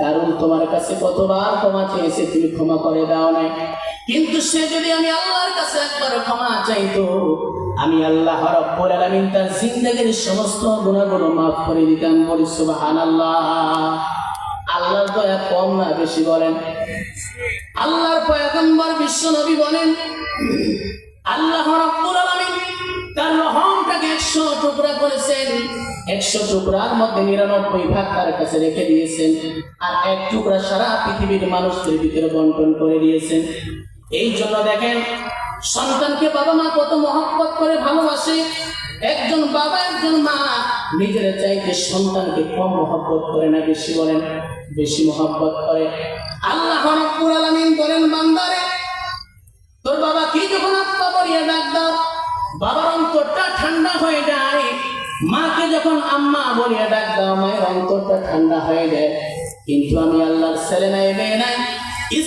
কারণ তোমার কাছে কতবার ক্ষমা চেয়েছে, তুমি ক্ষমা করে দাও নাই। কিন্তু সে যদি আমি আল্লাহর কাছে একবার ক্ষমা চাইতো আমি আল্লাহ রব্বুল আলামিন তার জিন্দেগীর সমস্ত গুণাগুলো মাফ করে দিতাম। বলি সুবহানাল্লাহ। আল্লাহর দয়া কম না, বেশি বলেন। আল্লাহর পয়গম্বর বিশ্ব নবী বলেন, আল্লাহ রাব্বুল আলামিন তার রহমটাকে একশো টুকরা করেছেন। একশো টুকরার মধ্যে নিরানব্বই ভাগ তার কাছে রেখে দিয়েছেন। আর এক টুকরা সারা পৃথিবীর মানুষদের ভিতরে বন্টন করে দিয়েছেন। এই জন্য দেখেন, সন্তানকে বাবা মা কত মহব্বত করে ভালোবাসে। একজন বাবা, একজন মা নিজের চাইতে সন্তানকে কম মহব্বত করে না, বেশি বলেন, বেশি মহব্বত করে। আল্লাহ বলেন, বান্দারে, তোর বাবা কি যখন আত্মা বলিয়া ডাক দাও, বাবার অন্তরটা ঠান্ডা হয়ে যায়। মাকে যখন আম্মা বলিয়া ডাক দাও, মায়ের অন্তরটা ঠান্ডা হয়ে যায়। কিন্তু আমি আল্লাহর ছেলে নাই, মেয়ে নাই।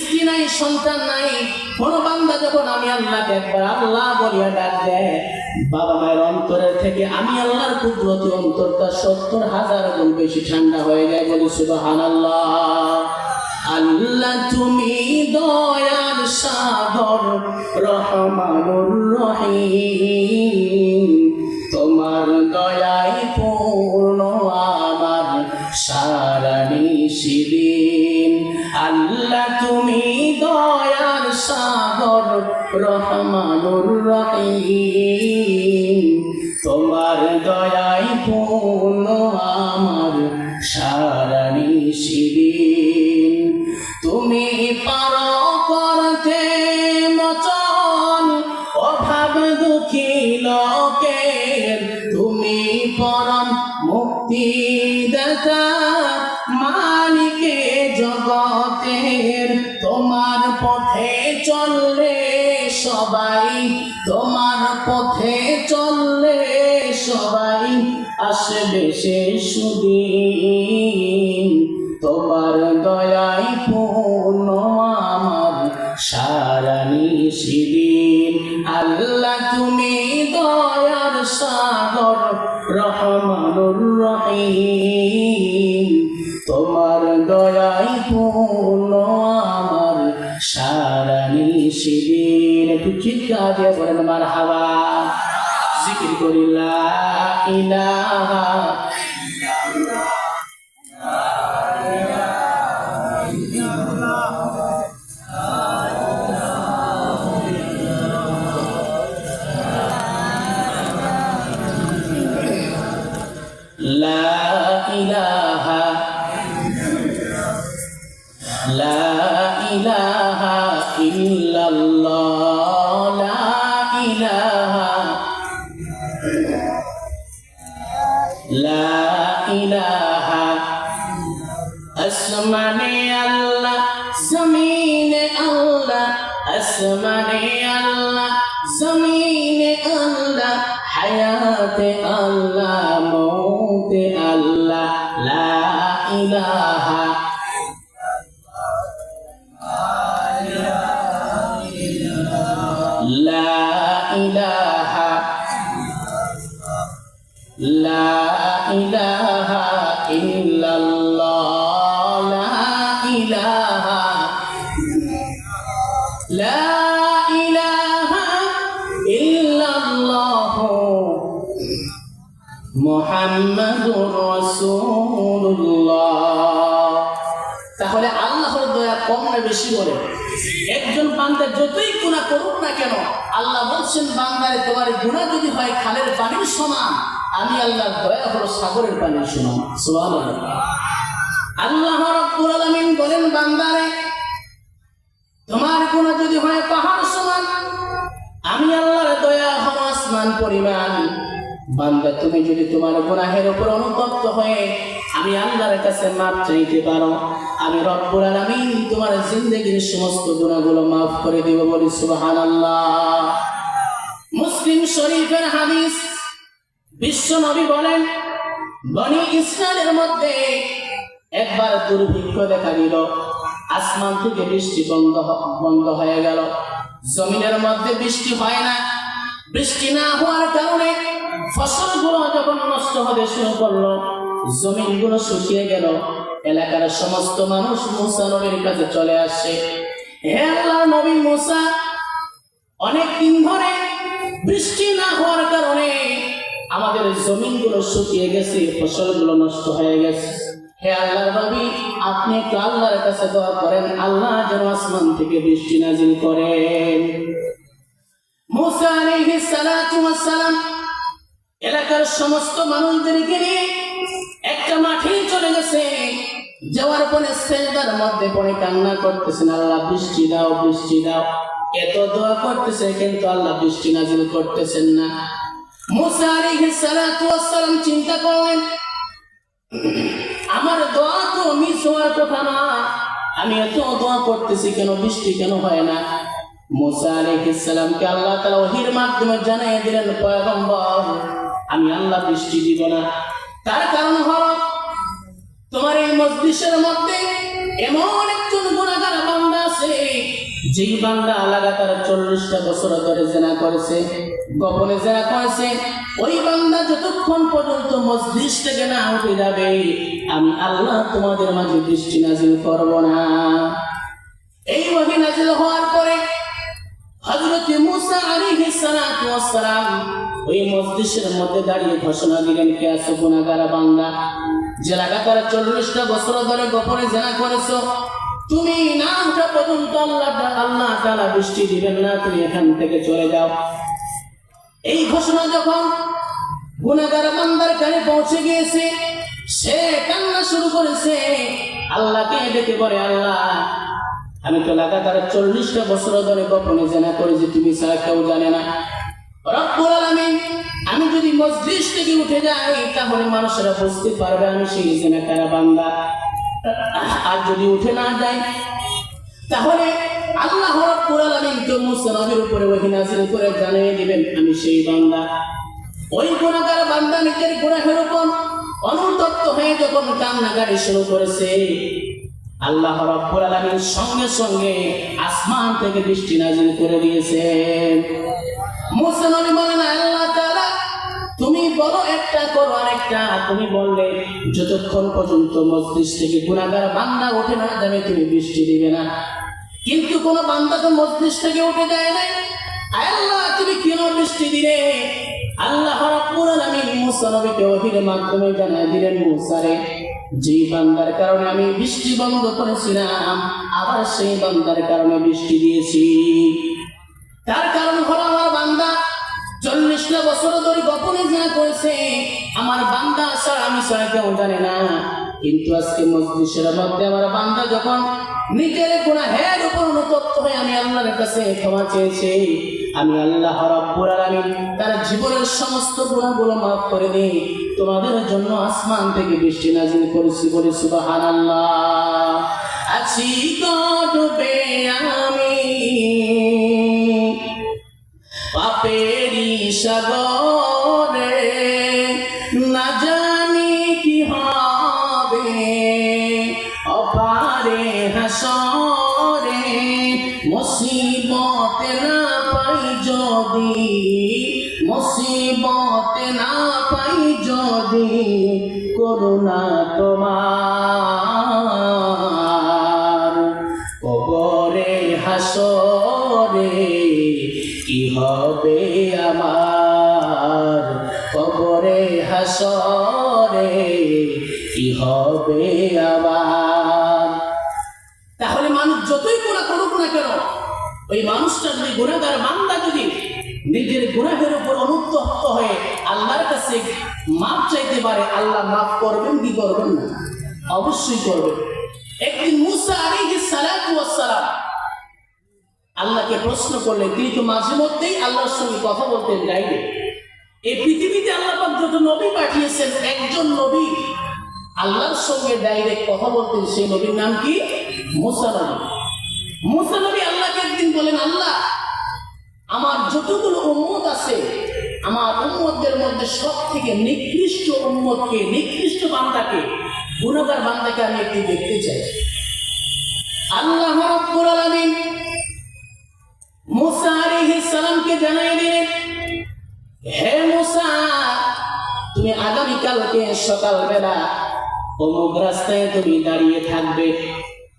স্ত্রী নাই, সন্তান নাই, কোন বান্দা যখন আমি আল্লাহকে একবার আল্লাহ বলিয়া ডাক দেয়, বাবা মায়ের অন্তরের থেকে আমি আল্লাহর কুদরতি অন্তরটা সত্তর হাজার গুণ বেশি ঠান্ডা হয়ে যায় বলি সুবাহান আল্লাহ আল্লাহ তুমি দয়ার সাগর, রহমানুর রহিম। তোমার দয়ায় পূর্ণ আমার সারা সাগর রহমানুর রহিম। তোমার দয়ায় পূর্ণ আমার সারা নিশিদিন আসবে সে সুদিন তোমার দয়াই পূর্ণ আমার সারা নিশিদিন। আল্লাহ তুমি দয়ার সাগর, রহমানুর রহিম। তোমার দয়াই পূর্ণ আমার সারা নিশিদিন। একটু চিৎকার দিয়ে বলেন মার হাওয়া জিকির করিলা ইলাহা ইলাহা লা ইলাহা লা ইলাহা বেশি বলে। একজন বান্দা যতই গুণা করুক না কেন, আল্লাহ বলছেন, বান্দারে, তোমার গুণা যদি হয় খালের পানির সমান। আমি আল্লাহ দয়া হলো সাগরের পানির সমান। সুবহানাল্লাহ। আল্লাহ রাব্বুল আলামিন বলেন, বান্দারে, তোমার গুণা যদি হয় পাহাড় সমান। আমি আল্লাহর দয়া হলো আসমান পরিমাণ। বান্দা, তুমি যদি তোমার গুনাহের উপর অনুতপ্ত হয়ে আমি আল্লাহর কাছে মাপ চাইতে পারো, আমি রব্বুল আলামিন তোমার জিন্দগির সমস্ত গুনাহগুলো মাফ করে দিব বলি সুবহানাল্লাহ। মুসলিম শরীফের হাদিস, বিশ্ব নবী বলেন, বনি ইসরায়েলের মধ্যে একবার দুর্ভিক্ষ দেখা দিল, আসমান থেকে বৃষ্টি বন্ধ বন্ধ হয়ে গেল। জমিনের মধ্যে বৃষ্টি হয় না, বৃষ্টি না হওয়ার কারণে ফসলগুলো যখন নষ্ট হতে শুরু করল, জমিনগুলো শুকিয়ে গেল। এলাকার সমস্ত মানুষ মুসা নবীর কাছে চলে আসে। হে আল্লাহ নবী মুসা, অনেক দিন ধরে বৃষ্টি না হওয়ার কারণে আমাদের জমিনগুলো শুকিয়ে গেছে, ফসলগুলো নষ্ট হয়ে গেছে। হে আল্লাহ নবী, আপনি একটু আল্লাহর কাছে দোয়া করেন। আল্লাহ যেন আসমান থেকে বৃষ্টি নাজিল করেন। মুসা আলাইহিস সালাতু ওয়াস সালাম এলাকার সমস্ত মানুষদেরকে নিয়ে একটা মাঠে চলে গেছে। যাওয়ার পরে সেজদার মধ্যে পড়ে কান্না করতেছেন, আল্লাহ বৃষ্টি দাও বৃষ্টি দাও। এত দোয়া করতেছে, কিন্তু আল্লাহ বৃষ্টি নাজিল করতেছেন না। মুসা সালাম চিন্তা করলেন, আমার দোয়া তো মিস হওয়ার কথা না। আমি এত দোয়া করতেছি কেন, বৃষ্টি কেন হয় না? মুসা আলাইহিস সালামকে আল্লাহ তাআলা ওহীর মাধ্যমে জানিয়ে দিলেন, পয়গম্বর আমি আল্লাহ বৃষ্টি দিব না। তার কারণ হলো, তোমার এই মসজিদের মধ্যে এমন একজন গুণাগার বান্দা আছে, যেই বান্দা লাগাতার চল্লিশটা বছর ধরে জেনা করেছে, গোপনে জেনা করেছে। ওই বান্দা যতক্ষণ পর্যন্ত মসজিদ থেকে না উঠে যাবে, আমি আল্লাহ তোমাদের মাঝে দৃষ্টি নাজিল করব না। এই ওয়াহি নাজিল হওয়ার পরে হযরত মুসা আলাইহিস সালাতু ওয়াস সালাম ওই মসজিদের মধ্যে দাঁড়িয়ে ঘোষণা দিলেন, কে আছো গুনাহগার বান্দা? যে লাগাতার চল্লিশটা বছর ধরে গোপনে জেনা করেছ। তুমি না ওঠা পর্যন্ত আল্লাহ আল্লাহ বৃষ্টি দিবেন না, তুমি এখান থেকে চলে যাও। এই ঘোষণা যখন গুনাহগার বান্দার কানে পৌঁছে গিয়েছে, সে কান্না শুরু করেছে। আল্লাহকে ডেকে বলে, আল্লাহ আমি তো লাগাতার চল্লিশটা বছর ধরে গোপনে জানা করে যে তুমি ছাড়া কেউ জানে না। আমি যদি মসজিদ থেকে উঠে যাই, তাহলে মানুষেরা বুঝতে পারবে আমি সেই জেনাকারা বান্দা। আর যদি উঠে না যাই, তাহলে আল্লাহ আলামিন তো মুসা নবীর উপরে ওহী নাযিল করে জানিয়ে দিবেন, আমি সেই বান্দা। ওই গুণাগার বান্দা নিজের গুণাহের উপর অনুতপ্ত হয়ে যখন কান্নাকাটি শুরু করেছে আল্লাহ রব্বুল আলামিন সঙ্গে সঙ্গে আসমান থেকে বৃষ্টি নাজিল করে দিয়েছেন। মুসা নবী বলেন আল্লাহ তাআলা, তুমি বলো একটা, করো আরেকটা। তুমি বললে, যতক্ষণ পর্যন্ত মসজিদ থেকে গুণাগার বান্দা ওঠে না যাবে তুমি বৃষ্টি দিবে না। কিন্তু কোন বান্দা তো মসজিদ থেকে উঠে যায় আয় আল্লাহ, তুমি কেন বৃষ্টি দিলে? আল্লাহ রাব্বুল আলামিন মুসা নবীকে মাধ্যমে জানায় দিলেন, মুসা যেই বান্দার কারণে আমি বৃষ্টি বন্ধ করেছিলাম, আবার সেই বান্দার কারণে বৃষ্টি দিয়েছি। তার কারণ হলো আমার বান্দা চল্লিশটা বছর ধরে গোপনে যা করেছে, আমার বান্দা ছাড়া আমি ছাড়া কেউ জানে না। কিন্তু আজকে মসজিদের মধ্যে আমার বান্দা যখন নিজের গুনাহের উপর অনুতপ্ত হয়ে আমি আল্লাহর কাছে ক্ষমা চেয়েছি আমি আল্লাহ রাব্বুল আলামিন তার জীবনের সমস্ত গুনাহগুলো মাফ করে দিই। তোমাদের জন্য আসমান থেকে বৃষ্টি নাজিল করেছি বলে সুবহানাল্লাহ। আছি গডবে আমি। পাপেরি সাগরে না যতই গুণা করুক না কেন, ওই মানুষটা যদি গুণাগার বান্দা যদি নিজের গুণাহের উপর অনুতপ্ত হয়ে আল্লাহর কাছে মাপ চাইতে পারে, আল্লাহ মাফ করবেন কি করবেন না? অবশ্যই করবেন। একদিন মুসা সালাতু সালাম আল্লাহকে প্রশ্ন করলেন, তিনি তো মাঝে মধ্যেই আল্লাহর সঙ্গে কথা বলতেন গাইবে। এই পৃথিবীতে আল্লাহ যত নবী পাঠিয়েছেন, একজন নবী আল্লাহর সঙ্গে ডাইরেক্ট কথা বলতেন, সেই নবীর নাম কি? মুসা নবী। মুসা নবী আল্লাহকে একদিন বলেন, আল্লাহ, আমার যতগুলো উম্মত আছে, আমার উম্মতদের মধ্যে সব থেকে নিকৃষ্ট উম্মতকে, নিকৃষ্ট বান্দাকে, গুণাগার বান্দাকে আমি একটু দেখতে চাই। আল্লাহ রাব্বুল আলামিন মুসা আলাইহিস সালামকে জানাই দিলেন, হে মুসা, তুমি আগামী কালকে সকালবেলা অমুক রাস্তায় তুমি দাঁড়িয়ে থাকবে।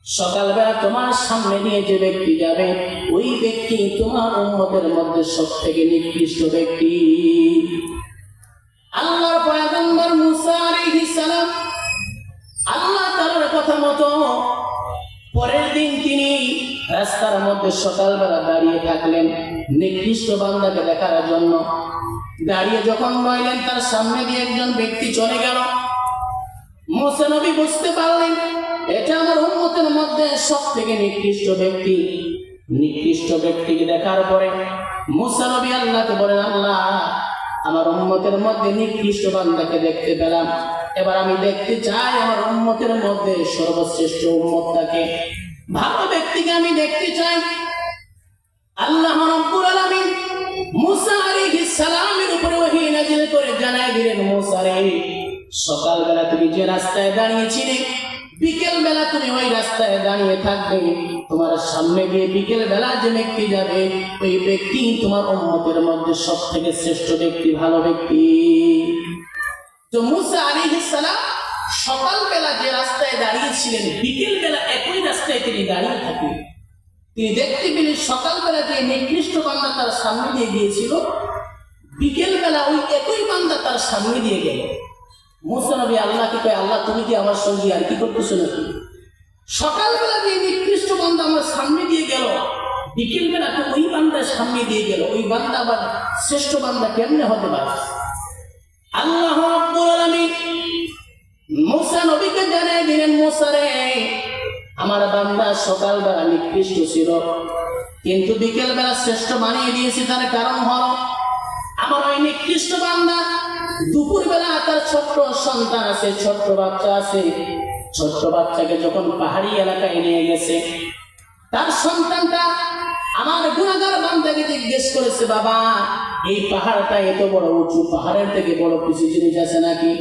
সকালবেলা তোমার সামনে দিয়ে যে ব্যক্তি যাবে, ওই ব্যক্তি তোমার উম্মতের মধ্যে সব থেকে নিকৃষ্ট ব্যক্তি। আল্লাহর মুসা আল্লাহ কথা মতো পরের দিন তিনি রাস্তার মধ্যে সকালবেলা দাঁড়িয়ে থাকলেন দেখার জন্য। দাঁড়িয়ে যখন রইলেন, তার সামনে দিয়ে একজন ব্যক্তি চলে গেল। মোসানবী বুঝতে পারলেন এটা আমার উন্মতের মধ্যে সব থেকে নিকৃষ্ট ব্যক্তি। নিকৃষ্ট ব্যক্তিকে দেখার পরে মোসানবী আল্লাহকে বলেন, আল্লাহ, আমার উন্মতের মধ্যে নিকৃষ্ট বান্দাকে দেখতে পেলাম। এবার আমি দেখতে চাই আমার উন্মতের মধ্যে সর্বশ্রেষ্ঠ উন্মতটাকে ভালো ব্যক্তিকে আমি দেখতে চাই। আল্লাহ আলাইহিস সালামের উপরে করে জানায় দিলেন সকালবেলা তুমি যে রাস্তায় দাঁড়িয়েছিলে বিকেল বেলা তুমি ওই রাস্তায় দাঁড়িয়ে থাকবে। তোমার সামনে দিয়ে বিকেল বেলা যে ব্যক্তি যাবে, ওই ব্যক্তি তোমার উম্মতের মধ্যে সব থেকে শ্রেষ্ঠ ব্যক্তি, ভালো ব্যক্তি। তো মুসা সালাম সকালবেলা যে রাস্তায় দাঁড়িয়েছিলেন বিকেল বেলা একই রাস্তায় তিনি দাঁড়িয়ে থাকেন তিনি দেখতে পেলেন সকালবেলা যে নিকৃষ্ট বান্দা তার সামনে দিয়ে গিয়েছিল বিকেল বেলা ওই একই বান্দা তার সামনে দিয়ে গেল। মুসানবী আল্লাহকে কয়? আল্লাহ, তুমি কি আমার সঙ্গে? আর কি নাকি? সকালবেলা নিকৃষ্ট আমার সামনে দিয়ে গেল বিকেল বেলা তো ওই বান্দার সামনে দিয়ে গেল। ওই বান্দা আবার শ্রেষ্ঠ বান্দা কেমনে হতে পারে? আল্লাহ রাব্বুল আলামিন মুসা নবীকে জানাই দিলেন রে, আমার বান্দা সকালবেলা নিকৃষ্ট ছিল। কিন্তু বিকেল বেলা শ্রেষ্ঠ বানিয়ে দিয়েছি, তার কারণ হলো ওই নিকৃষ্ট বান্দা দুপুর বেলা তার ছোট্ট সন্তান আছে, ছোট্ট বাচ্চা আছে। ছোট্ট বাচ্চাকে যখন পাহাড়ি এলাকায় নিয়ে গেছে, তার সন্তানটা আমার গুণাগার বান্দাকে জিজ্ঞেস করেছে, বাবা, এই পাহাড়টা এত বড় উঁচু, পাহাড়ের থেকে বড় কিছু জিনিস আছে নাকি?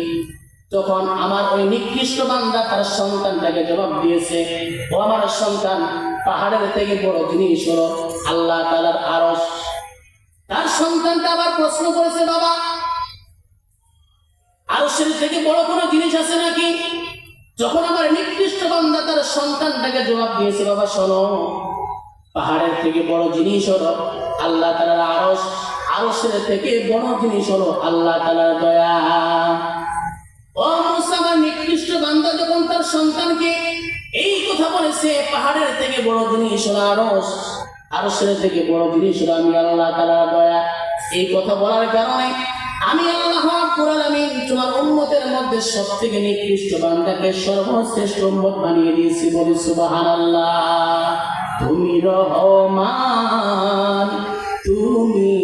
তখন আমার ওই নিকৃষ্ট বান্দা তার সন্তানটাকে জবাব দিয়েছে, ও আমার সন্তান, পাহাড়ের থেকে বড় জিনিস হলো আল্লাহ তালার আরস তার সন্তানটা আবার প্রশ্ন করেছে, বাবা আরসের থেকে বড় কোনো জিনিস আছে নাকি? যখন আমার নিকৃষ্ট বান্দা তার সন্তানটাকে জবাব দিয়েছে, বাবা, শোনো, পাহাড়ের থেকে বড় জিনিস হলো আল্লাহ তালার আরস আরসের থেকে বড় জিনিস হলো আল্লাহ তালার দয়া। ও নিকৃষ্ট বান্দা যখন তার সন্তানকে এই কথা বলেছে, পাহাড়ের থেকে বড় জিনিস হলো আরস আরসের থেকে বড় জিনিস হলো আমি আল্লাহ তালার দয়া। এই কথা বলার কারণে আমি আল্লাহ রাব্বুল আলামিন তোমার উম্মতের মধ্যে সব থেকে নিকৃষ্ট বান্দাকে সর্বশ্রেষ্ঠ উম্মত বানিয়ে দিয়েছি বলি সুবহানাল্লাহ। তুমি রহমান, তুমি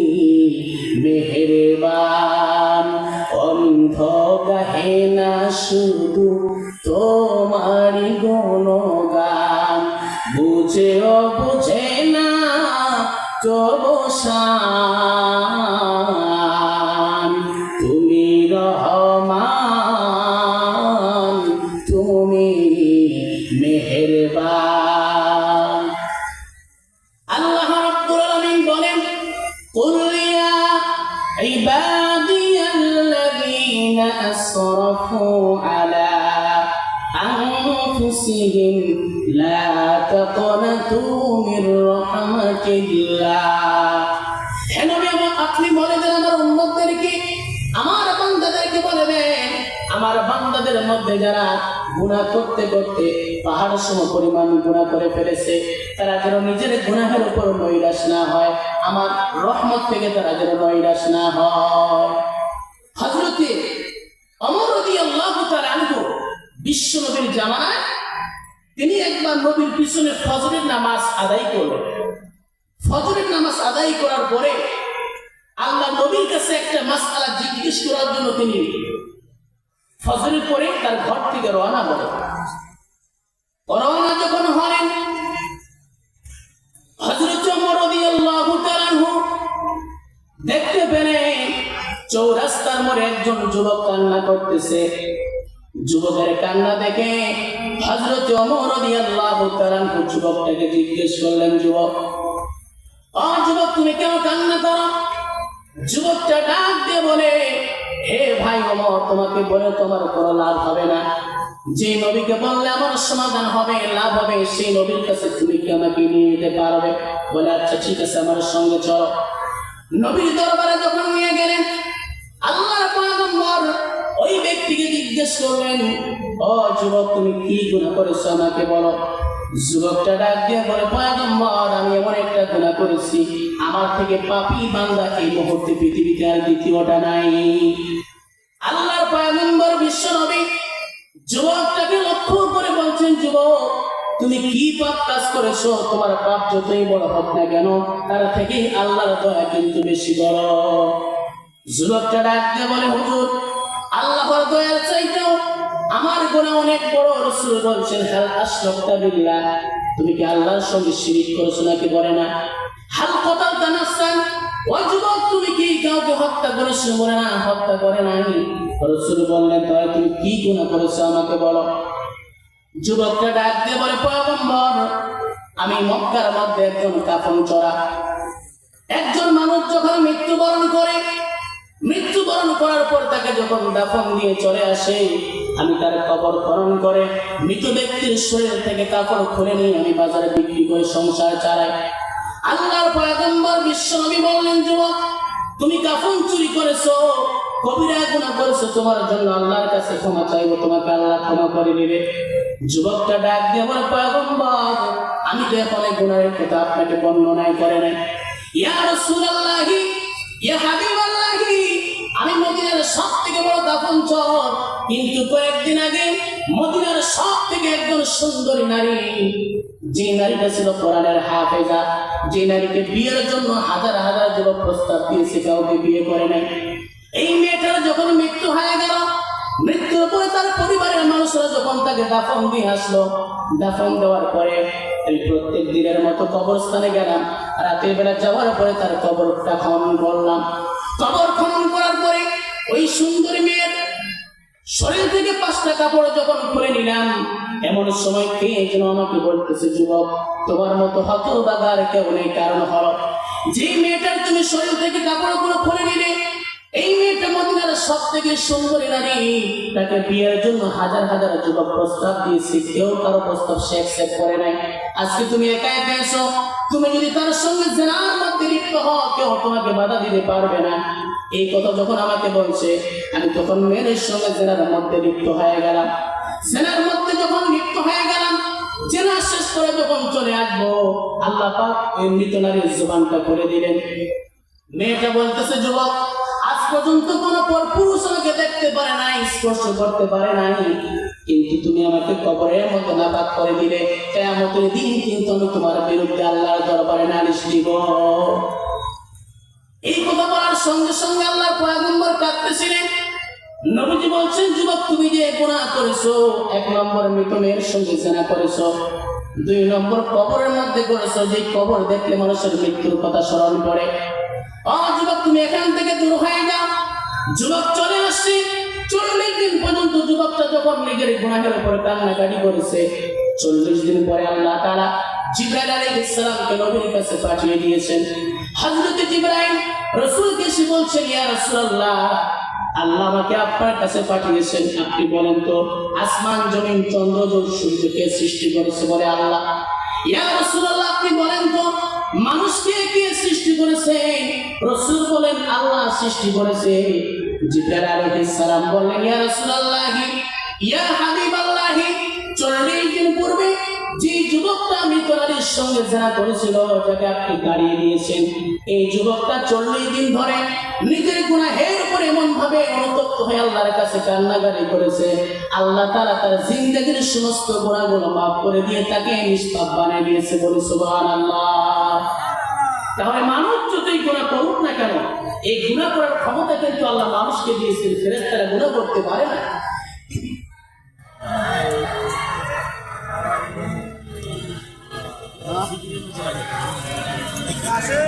মেহেরবান অন্ধ গাহে না শুধু তোমারই গুণগান। বুঝেও বুঝে না তবু শান তুমি রহমান তুমি মেহেরবান আল্লাহ রাব্বুল আলামিন বলেন قل يا عبادي الذين أسرفوا على أنفسهم لا تقنطوا من رحمة الله আমার বান্দাদের মধ্যে যারা গুনাহ করতে করতে পাহাড় সম পরিমাণ গুণা করে ফেলেছে, তারা যেন নিজের গুনাহের উপর নৈরাশ না হয়, আমার রহমত থেকে তারা যেন নৈরাশ না হয়। হজরতে অমর রদি আল্লাহ আনহু বিশ্ব নবীর জামানায় তিনি একবার নবীর পিছনে ফজরের নামাজ আদায় করলেন। ফজরের নামাজ আদায় করার পরে আল্লাহ নবীর কাছে একটা মাসআলা জিজ্ঞেস করার জন্য তিনি ফজরের পরে তার ঘর থেকে রওনা হলেন রওনা যখন হলেন দেখতে পেলেন চৌরাস্তার মোড়ে একজন যুবক কান্না করতেছে। যুবকের কান্না দেখে হজরত যুবকটাকে জিজ্ঞেস করলেন, যুবক, ও যুবক, তুমি কেন কান্না করো? যুবকটা ডাক দিয়ে বলে হে ভাই অমর তোমাকে বলে তোমার কোনো লাভ হবে না। যে নবীকে বললে আমার সমাধান হবে, লাভ হবে, সেই নবীর কাছে তুমি কি আমাকে নিয়ে যেতে পারবে? বলে আচ্ছা ঠিক আছে, আমার সঙ্গে চলো। নবীর দরবারে যখন নিয়ে গেলেন আল্লাহর পয়গম্বর ওই ব্যক্তিকে জিজ্ঞেস করলেন, ও যুবক, তুমি কি গুনাহ করেছ আমাকে বলো। যুবকটাকে লক্ষ্য করে বলছেন, যুবক, তুমি কি পাপ কাজ করেছ? তোমার পাপ যতই বড় হোক না কেন, তার থেকে আল্লাহর দয়া কিন্তু বেশি বড়। যুবকটা ডাক দিয়ে বলে, হুজুর, আল্লাহর দয়ার চাইতেও আমার গুণা অনেক বড়, রসুল বলছেন হাল আশরাফতা বিল্লাহ। তুমি কি আল্লাহর সঙ্গে শিরিক করেছ নাকি বলে না? হাল কতাল তানাসান। ও যুবক, তুমি কি কাউকে হত্যা করেছ বলে না? হত্যা করে নাই। রসুল বললেন, তাহলে তুমি কি গুণা করেছ আমাকে বলো? যুবকটা ডাক দিয়ে বলে, পয়গম্বর, আমি মক্কার মধ্যে একজন কাফন চড়া একজন মানুষ যখন মৃত্যুবরণ করে, মৃত্যুবরণ করার পর তাকে যখন দাফন দিয়ে চলে আসে আমি তার কবর খনন করে মৃত ব্যক্তির শরীর থেকে কাপড় খুলে নিয়ে আমি বাজারে বিক্রি করে সংসার চালাই। আল্লাহর পয়গম্বর বিশ্বনবী বললেন, যুবক, তুমি কাফন চুরি করেছ, কবিরা গুণা করেছ, তোমার জন্য আল্লাহর কাছে ক্ষমা চাইব, তোমাকে আল্লাহ ক্ষমা করে নেবে যুবকটা ডাক দিয়ে বলে, পয়গম্বর, আমি তো এখন গুণারের কথা আপনাকে বর্ণনায় করে নাই। ইয়া রাসূলুল্লাহি, ইয়া হাবিবাল্লাহি মদিনার সব থেকে বড় দাফন চর। কিন্তু কয়েকদিন আগে মদিনার সব থেকে একজন সুন্দরী নারী, যে নারীটা ছিল কোরআনের হাফেজা, যে নারীকে বিয়ের জন্য হাজার হাজার যুবক প্রস্তাব দিয়েছে, কাউকে বিয়ে করে নাই। এই মেয়েটার যখন মৃত্যু হয়ে গেল, মৃত্যুর পরে তার পরিবারের মানুষরা যখন তাকে দাফন দিয়ে আসলো, দাফন দেওয়ার পরে এই প্রত্যেক দিনের মতো কবরস্থানে গেলাম। রাতের বেলা যাওয়ার পরে তার কবরটা খনন করলাম। কবর খনন শরীর থেকে পাঁচটা কাপড় যখন খুলে নিলাম, এমন সময় কে যেন আমাকে বলতেছে, যুবক, তোমার মতো হত বাগার কেউ নেই, কারণ হল যে মেয়েটার তুমি শরীর থেকে কাপড় কাপড়গুলো খুলে নিলে এই মেয়েটা মদিনার সব থেকে সুন্দরী নারী। তাকে বিয়ের জন্য হাজার হাজার যুবক প্রস্তাব দিয়েছে। কেউ কারও প্রস্তাব সে অ্যাকসেপ্ট করে নাই। আজকে তুমি একা একা এসো তুমি যদি তার সঙ্গে জেনার মধ্যে লিপ্ত হও, কেউ তোমাকে বাধা দিতে পারবে না। এই কথা যখন আমাকে বলছে, আমি তখন মেয়ের সঙ্গে জেনার মধ্যে লিপ্ত হয়ে গেলাম। জেনার মধ্যে যখন লিপ্ত হয়ে গেলাম, জেনা শেষ করে যখন চলে আসব, আল্লাহ পাক ওই মৃত নারীর জবানটা করে দিলেন। মেয়েটা বলতেছে, যুবক পর্যন্ত কোনো পর পুরুষ আমাকে দেখতে পারে নাই, স্পর্শ করতে পারে নাই। কিন্তু তুমি আমাকে কবরের মতো নাপাক করে দিলে, কেয়ামতের দিন কিন্তু আমি তোমার বিরুদ্ধে আল্লাহর দরবারে নালিশ দিব। এই কথা বলার সঙ্গে সঙ্গে আল্লাহর পয়গম্বর কাঁদতেছিলেন। নবীজি বলছেন, যুবক, তুমি যে গুনাহ করেছ, এক নম্বর মৃত মেয়ের সঙ্গে জেনা করেছ, দুই নম্বর কবরের মধ্যে করেছ, যে কবর দেখলে মানুষের মৃত্যুর কথা স্মরণ করে ও যুবক, তুমি এখান থেকে দূর হয়ে যাও। যুবক, চলে আসছে। চল্লিশ দিন পর্যন্ত যুবকটা যখন নিজের গুণাহের উপরে কান্নাকাটি করেছে, চল্লিশ দিন পরে আল্লাহ তারা জিব্রাইল আলাইহিস সালামকে নবীর কাছে পাঠিয়ে দিয়েছেন। হযরত জিব্রাইল রাসূলকে এসে বলছেন, ইয়া রাসূলুল্লাহ, আল্লাহ আমাকে আপনার কাছে পাঠিয়েছেন। আপনি বলেন তো, আসমান, জমিন, চন্দ্র, সূর্যকে সৃষ্টি করেছে বলে আল্লাহ। ইয়া রাসূলুল্লাহ, আপনি বলেন তো মানুষকে কে সৃষ্টি করেছে? রসুল বলেন, আল্লাহ সৃষ্টি করেছে। জিব্রাইল আলাইহিস সালাম বললেন, ইয়া রাসূলুল্লাহ, ইয়া হাবিবাল্লাহ, চল্লিশ দিন পূর্বে যে যুবকটা সঙ্গে করেছিল আপনি দাঁড়িয়ে দিয়েছেন, এই যুবকটা চল্লিশ দিন ধরে নিজের গুনাহের উপরে এমন ভাবে অনুতপ্ত হয়ে আল্লাহর কাছে কান্নাকারি করেছে। আল্লাহ তারা তার জিন্দগির সমস্ত গুণাগুলো মাফ করে দিয়ে তাকে নিষ্পাপ বানিয়ে দিয়েছে বলে সুবহান আল্লাহ তাহলে মানুষ যতই গুণা করুক না কেন, এই গুণা করার ক্ষমতা কিন্তু আল্লাহ মানুষকে দিয়েছেন ফেরেস তারা গুণা করতে পারে না। আসে